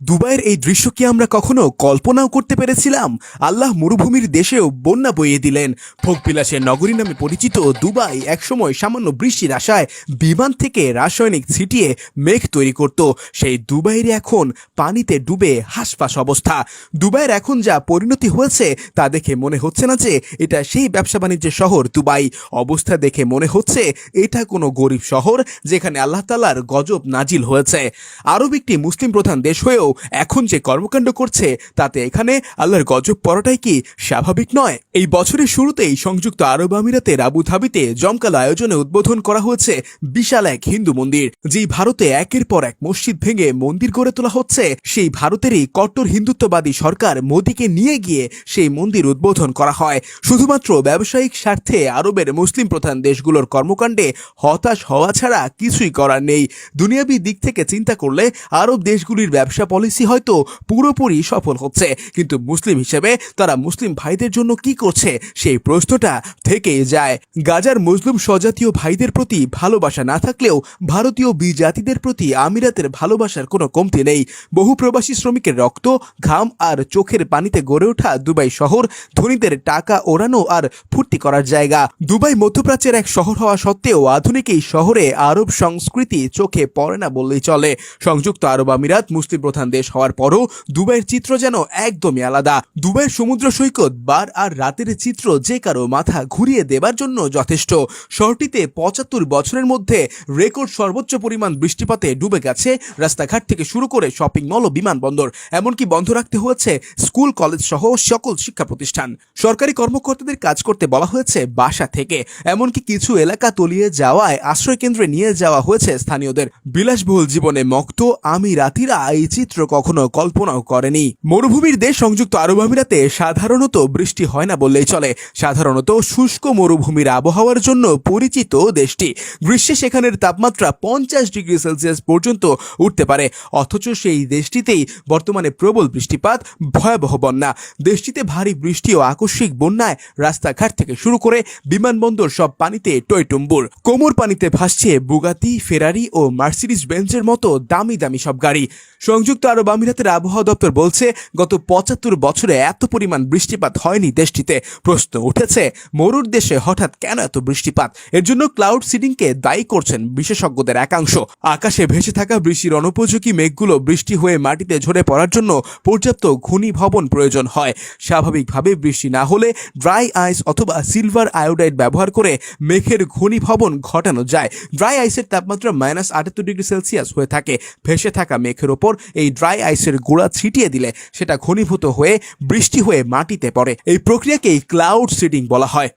দুবাইয়ের এই দৃশ্য কি আমরা কখনো কল্পনাও করতে পেরেছিলাম? আল্লাহ মরুভূমির দেশেও বন্যা বইয়ে দিলেন। ভোগবিলাসের নগরী নামে পরিচিত দুবাই একসময় সামান্য বৃষ্টির আশায় বিমান থেকে রাসায়নিক ছিটিয়ে মেঘ তৈরি করত। সেই দুবাইয়ের এখন পানিতে ডুবে হাসপাস অবস্থা। দুবাইয়ের এখন যা পরিণতি হয়েছে তা দেখে মনে হচ্ছে না যে এটা সেই ব্যবসা বাণিজ্যের শহর দুবাই। অবস্থা দেখে মনে হচ্ছে এটা কোনো গরিব শহর যেখানে আল্লাহ তালার গজব নাজিল হয়েছে। আরব একটি মুসলিম প্রধান দেশ হয়েও এখন যে কর্মকাণ্ড করছে, তাতে এখানে আল্লাহর গজব পড়াটাই কি স্বাভাবিক নয়? এই বছরের শুরুতেই সংযুক্ত আরব আমিরাতের আবু ধাবিতে জমকালো আয়োজনে উদ্বোধন করা হয়েছে বিশাল এক হিন্দু মন্দির, যেই ভারতে একের পর এক মসজিদ ভেঙে মন্দির গড়ে তোলা হচ্ছে। সেই ভারতেরই কট্টর হিন্দুত্ববাদী সরকার মোদীকে নিয়ে গিয়ে সেই মন্দির উদ্বোধন করা হয়। শুধুমাত্র ব্যবসায়িক স্বার্থে আরবের মুসলিম প্রধান দেশগুলোর কর্মকাণ্ডে হতাশ হওয়া ছাড়া কিছুই করার নেই। দুনিয়াবি দিক থেকে চিন্তা করলে আরব দেশগুলির ব্যবসা পলিসি হয়তো পুরোপুরি সফল হচ্ছে। কিন্তু মুসলিম হিসেবে তারা মুসলিম ভাইদের জন্য কি করছে, সেই প্রশ্নটা থেকেই যায়। গাজার মুসলিম স্বজাতীয় ভাইদের প্রতি ভালোবাসা না থাকলেও ভারতীয় বিজাতিদের প্রতি আমিরাতের ভালোবাসার কোনো কমতি নেই। বহু প্রবাসী শ্রমিকের রক্ত, ঘাম আর চোখের পানিতে গড়ে ওঠা দুবাই শহর, ধনীদের টাকা ওড়ানো আর ফুর্তি করার জায়গা। দুবাই মধ্যপ্রাচ্যের এক শহর হওয়া সত্ত্বেও আধুনিক এই শহরে আরব সংস্কৃতি চোখে পড়ে না বললেই চলে। সংযুক্ত আরব আমিরাত মুসলিম প্রধান দেশ হওয়ার পরও দুবাইয়ের চিত্র যেন একদমই আলাদা। দুবাইয়ের সমুদ্র সৈকত, বার আর রাতের চিত্র যে কারও মাথা ঘুরিয়ে দেবার জন্য যথেষ্ট। শহরটিতে পঁচাত্তর বছরের মধ্যে রেকর্ড সর্বোচ্চ পরিমাণ বৃষ্টিপাতে ডুবে গেছে রাস্তাঘাট থেকে শুরু করে শপিং মল ও বিমানবন্দর। এমনকি বন্ধ রাখতে হয়েছে স্কুল, কলেজ সহ সকল শিক্ষা প্রতিষ্ঠান। সরকারি কর্মকর্তাদের কাজ করতে বলা হয়েছে বাসা থেকে। এমনকি কিছু এলাকা তলিয়ে যাওয়ায় আশ্রয় কেন্দ্রে নিয়ে যাওয়া হয়েছে স্থানীয়দের। বিলাসবহুল জীবনে মক্ত আমি রাতিরা এই চিত্র কখনো কল্পনাও করেনি। মরুভূমির দেশ সংযুক্ত আরব আমিরাতে সাধারণত বৃষ্টি হয় না বললেই চলে। সাধারণত শুষ্ক মরুভূমির আবহাওয়ার জন্য পরিচিত দেশটি। গ্রীষ্মে সেখানের তাপমাত্রা পঞ্চাশ ডিগ্রি সেলসিয়াস পর্যন্ত উঠতে পারে। অথচ সেই দেশটিতেই বর্তমানে প্রবল বৃষ্টিপাত, ভয়াবহ বন্যা। দেশটিতে ভারী বৃষ্টি ও আকস্মিক বন্যায় রাস্তাঘাট থেকে শুরু করে বিমানবন্দর সব পানিতে টইটুম্বুর কোমর পানিতে ভাসছে বুগাতি, ফেরারি ও মার্সিডিজ বেঞ্চের মতো দামি দামি সব গাড়ি। সংযুক্ত আরব আমিরাতের আবহাওয়া দপ্তর বলছে, গত পঁচাত্তর বছরে এত পরিমাণ বৃষ্টিপাত হয়নি দেশটিতে। প্রশ্ন উঠেছে, মরুর দেশে হঠাৎ কেন এত বৃষ্টিপাত? এর জন্য ক্লাউড সিডিংকে দায়ী করছেন বিশেষজ্ঞদের একাংশ। আকাশে ভেসে থাকা বৃষ্টির অনুপযোগী মেঘগুলো বৃষ্টি হয়ে মাটিতে ঝরে পড়ার জন্য পর্যাপ্ত ঘূর্ণিভবন প্রয়োজন হয়। স্বাভাবিকভাবে বৃষ্টি না হলে ড্রাই আইস অথবা সিলভার আয়োডাইড ব্যবহার করে মেঘের ঘনীভবন ঘটানো যায়। ড্রাই আইসের তাপমাত্রা মাইনাস আটাত্তর ডিগ্রি সেলসিয়াস হয়ে থাকে। ভেসে থাকা মেঘের ওপর এই ড্রাই আইসের গুঁড়া ছিটিয়ে দিলে সেটা ঘনীভূত হয়ে বৃষ্টি হয়ে মাটিতে পড়ে। এই প্রক্রিয়াকেই ক্লাউড সিডিং বলা হয়।